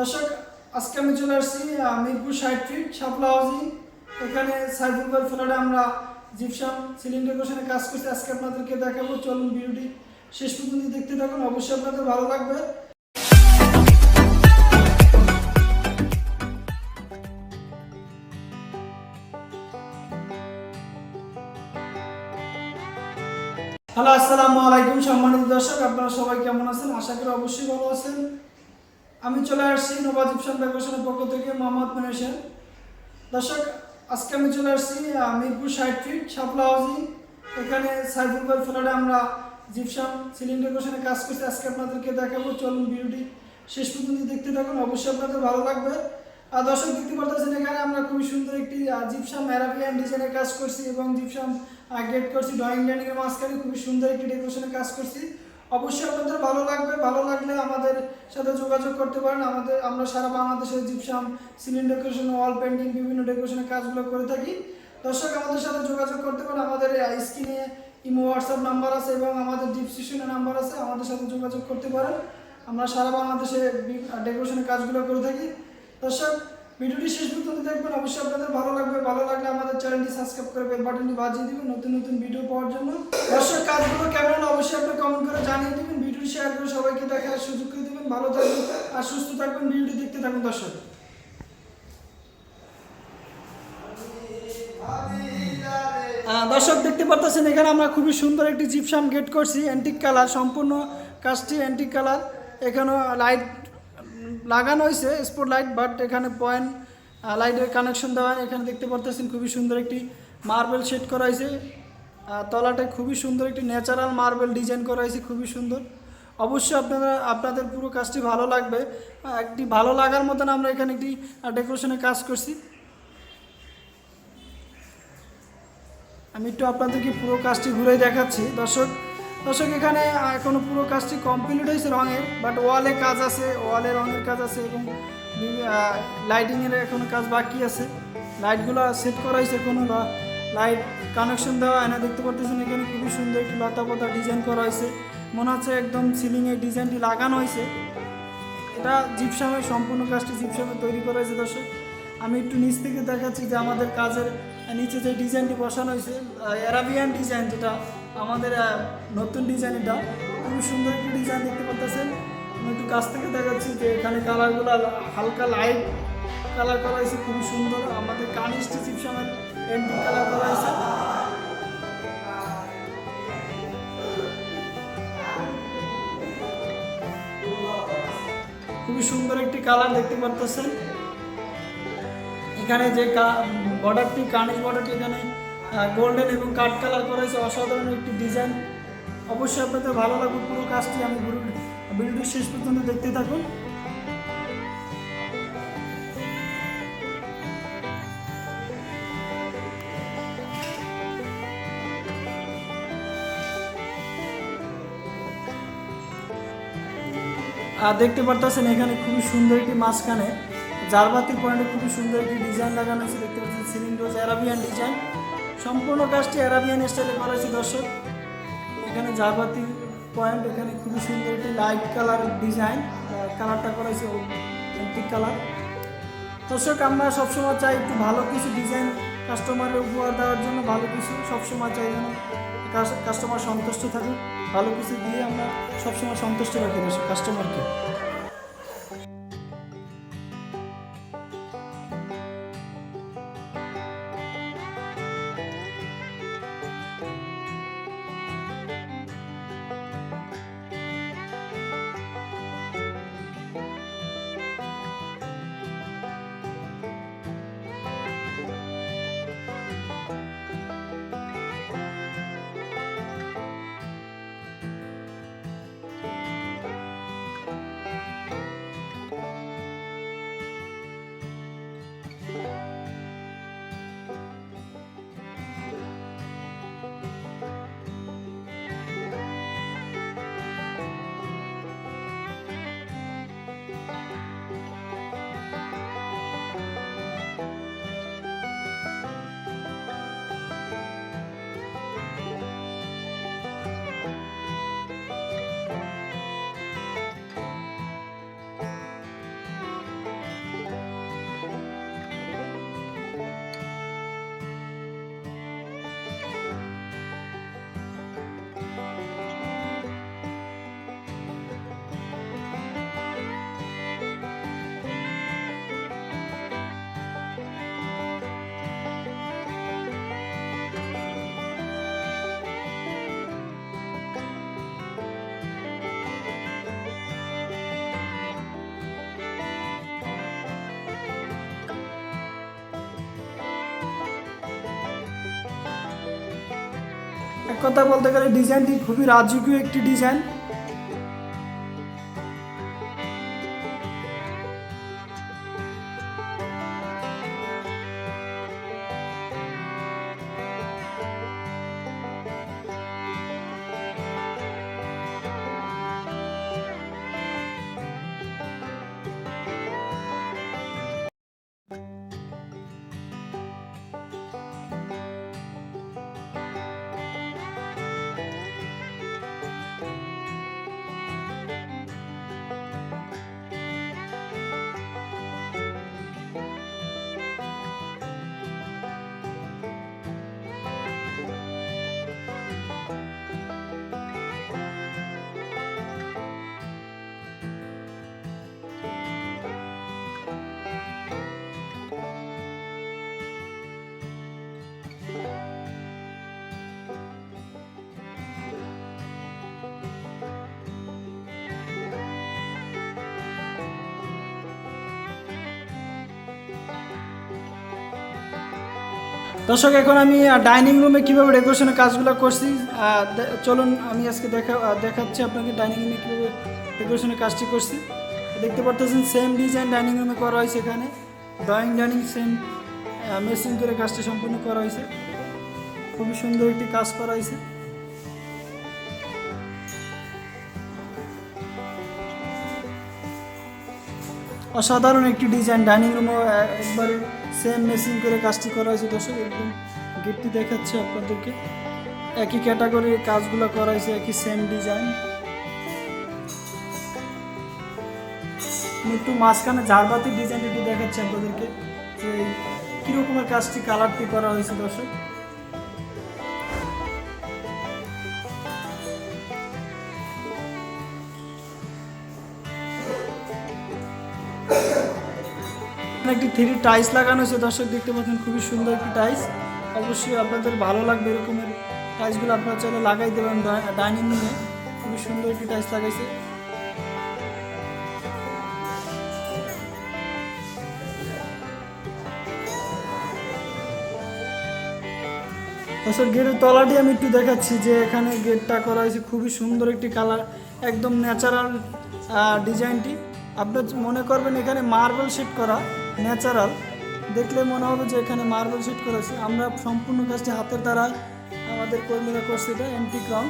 দর্শক, আজকে আমি চলে আসছি মিরপুর ষাট ফিট শাপলা হাউজিং। এখানে সাইফুল ভাই আমরা জিপসাম সিলিন্ডার কোশনে কাজ করছি। আজকে আপনাদেরকে দেখাবো, চলুন ভিডিওটি শেষ পর্যন্ত দেখতে থাকুন, অবশ্যই আপনাদের ভালো লাগবে। হ্যালো, আসসালামু আলাইকুম সম্মানিত দর্শক, আপনারা সবাই কেমন আছেন? আশা করি অবশ্যই ভালো আছেন। আমি চলে আসছি নোভা জিপসাম ডেকোরেশনের পক্ষ থেকে, মোহাম্মদ মেনেশেন দর্শক, আজকে আমি চলে আসছি মিরপুর ষাট ফিট, শাপলা হাউজিং। এখানে সাইফুল ভাই ফ্ল্যাটে আমরা জিপসাম সিলিন্ডার কোশনে কাজ করছি। আজকে আপনাদেরকে দেখাবো, চলুন ভিডিওটি শেষ পর্যন্ত দেখতে থাকুন, অবশ্যই আপনাদের ভালো লাগবে। আর দর্শক, দেখতে পারতেছেন, এখানে আমরা খুবই সুন্দর একটি জিপসাম অ্যারাবিয়ান ডিজাইনের কাজ করছি এবং জিপসাম গেট করছি। ড্রয়িং লাইনের মাঝখানে খুবই সুন্দর একটি ডেকোরেশনের কাজ করছি। অবশ্যই আপনাদের ভালো লাগবে, ভালো লাগলে আমাদের সাথে যোগাযোগ করতে পারেন। আমাদের, আমরা সারা বাংলাদেশে gypsum cylinder decoration wall painting বিভিন্ন ডেকোরেশনের কাজগুলো করে থাকি। দর্শক, আমাদের সাথে যোগাযোগ করতে পারেন। আমাদের স্ক্রিনে ইমো, হোয়াটসঅ্যাপ নাম্বার আছে এবং আমাদের ডিসক্রিপশনে নাম্বার আছে। আমাদের সাথে যোগাযোগ করতে পারেন। আমরা সারা বাংলাদেশে ডেকোরেশনের কাজগুলো করে থাকি। দর্শক ভিডিওটি শেষ পর্যন্ত দেখবেন। অবশ্যই আপনাদের ভালো লাগবে। ভালো লাগলে আমাদের চ্যানেলটি সাবস্ক্রাইব করে বেল বাটনটি বাজিয়ে দিবেন নতুন নতুন ভিডিও পাওয়ার জন্য। দর্শক, কাজগুলো কেমন অবশ্যই আপনি কমেন্ট করে জানিয়ে দিবেন। ভিডিওটি শেয়ার করে সবাইকে দেখার সুযোগ করে দিবেন। ভালো থাকবেন আর সুস্থ থাকবেন। ভিডিওটি দেখতে থাকুন দর্শক। দর্শক, দেখতে পারতেছেন, এখানে আমরা খুবই সুন্দর একটি জিপসাম গেট করছি। অ্যান্টিক কালার সম্পূর্ণ কাজটি অ্যান্টিক কালার এখানে লাইট লাগানো হয়েছে স্পট লাইট বাট এখানে পয়েন্ট লাইটের কানেকশন দেওয়া। এখানে দেখতে পারতেছেন খুবই সুন্দর একটি মার্বেল সেট করা হয়েছে। আহ, তলাটায় খুবই সুন্দর একটি ন্যাচারাল মার্বেল ডিজাইন করা হয়েছে খুবই সুন্দর। অবশ্যই আপনারা আপনাদের পুরো কাজটি ভালো লাগবে। একটি ভালো লাগার মতন আমরা এখানে একটি ডেকোরেশনের কাজ করছি। আমি একটু আপনাদেরকে পুরো কাজটি ঘুরে দেখাচ্ছি। দর্শক দর্শক, এখানে এখনও পুরো কাজটি কমপ্লিট হয়েছে রঙের বাট ওয়ালে কাজ আছে ওয়ালে রঙের কাজ আছে এবং লাইটিংয়ের এখনও কাজ বাকি আছে। লাইটগুলো সেট করা হয়েছে কোনো লাইট কানেকশন দেওয়া হয় না, দেখতে পারতেছেন এখানে খুবই সুন্দর একটি লতা পাতা ডিজাইন করা হয়েছে। মনে হচ্ছে একদম সিলিংয়ে ডিজাইনটি লাগানো হয়েছে। এটা জিপসামের সম্পূর্ণ কাজটি জিপসামে তৈরি করা হয়েছে দর্শক। আমি একটু নিচ থেকে দেখাচ্ছি যে আমাদের কাজের নিচে যে ডিজাইনটি বসানো হয়েছে অ্যারাবিয়ান ডিজাইন যেটা, আমাদের নতুন ডিজাইন এটা খুবই সুন্দর একটি ডিজাইন দেখতে পাচ্ছেন। আমি একটু কাছ থেকে দেখাচ্ছি যে এখানে কালারগুলো হালকা লাইট কালার করা হয়েছে খুবই সুন্দর। আমাদের কানিস্টি জিপসামের এন্টি কালার করা হয়েছে। খুবই সুন্দর একটি কালার দেখতে পারতেছেন এখানে যে বর্ডারটি কার্নিশ বর্ডারটি এখানে গোল্ডেন এবং কাঠ কালার করা হয়েছে, অসাধারণ একটি ডিজাইন অবশ্যই আপনাদের ভালো লাগবে পুরো কাজটি। আমি ভিডিওটি শেষ পর্যন্ত দেখতে থাকুন। আর দেখতে পারতেছেন এখানে খুবই সুন্দর একটি মাঝখানে। জারবাতি পয়েন্টে খুবই সুন্দর একটি ডিজাইন লাগানো আছে, দেখতে পাচ্ছেন সিলিন্ডার অ্যারাবিয়ান ডিজাইন সম্পূর্ণ কাজটি অ্যারাবিয়ান স্টাইলে করা হয়েছে, দর্শক। এখানে জারবাতি পয়েন্ট, এখানে খুবই সুন্দর একটি লাইট কালার ডিজাইন কালারটা করা হয়েছে অ্যান্টিক কালার দর্শক, আমরা সবসময় চাই একটু ভালো কিছু ডিজাইন কাস্টমারের উপহার দেওয়ার জন্য, ভালো কিছু সবসময় চাই যেন কাস্টমার সন্তুষ্ট থাকুক। ভালো কিছু দিয়ে আমরা সবসময় সন্তুষ্ট রাখি দর্শক কথা বলতে গেলে ডিজাইনটি খুবই রাজকীয় একটি ডিজাইন দর্শক, এখন আমি ডাইনিং রুমে কীভাবে ডেকোরেশনের কাজগুলো করছি চলুন আমি আজকে দেখা দেখাচ্ছি আপনাকে ডাইনিং রুমে কীভাবে ডেকোরেশনের কাজটি করছি। দেখতে পারতেছেন সেম ডিজাইন ডাইনিং রুমে করা হয়েছে এখানে। ড্রয়িং ডাইনিং সেম মেশিন করে কাজটি সম্পূর্ণ করা হয়েছে। খুবই সুন্দর একটি কাজ করা হয়েছে। অসাধারণ একটি ডিজাইন ডাইনিং রুমও একবারে সেম মেশিন করে কাজটি করা হয়েছে। দর্শক, একদম গিফটি দেখাচ্ছে আপনাদেরকে। একই ক্যাটাগরির কাজগুলো করা হয়েছে, একই সেম ডিজাইন একটু মাঝখানে ঝাড়বাতির ডিজাইন একটু দেখাচ্ছি আপনাদেরকে, যে কীরকমের কাজটি কালারটি করা হয়েছে, দর্শক। এখানে একটি থ্রি টাইলস লাগানো হয়েছে। দর্শক, দেখতে পাচ্ছেন খুবই সুন্দর একটি টাইলস অবশ্যই আপনাদের ভালো লাগবে এরকমের টাইলসগুলো আপনারা চাইলে লাগাই দেবেন ডাইনিং রুমে খুবই সুন্দর একটি টাইলস লাগাইছে। দর্শক, গেটের তলাটি আমি একটু দেখাচ্ছি যে এখানে গেটটা করা হয়েছে খুবই সুন্দর একটি কালার একদম ন্যাচারাল ডিজাইনটি আপনার মনে করবেন এখানে মার্বেল শেড করা। ন্যাচারাল, দেখলে মনে হবে যে এখানে মার্বেল সেট করেছে। আমরা সম্পূর্ণ কাজটি হাতের দ্বারা আমাদের কর্মীরা করছে এটা অ্যান্টিক রং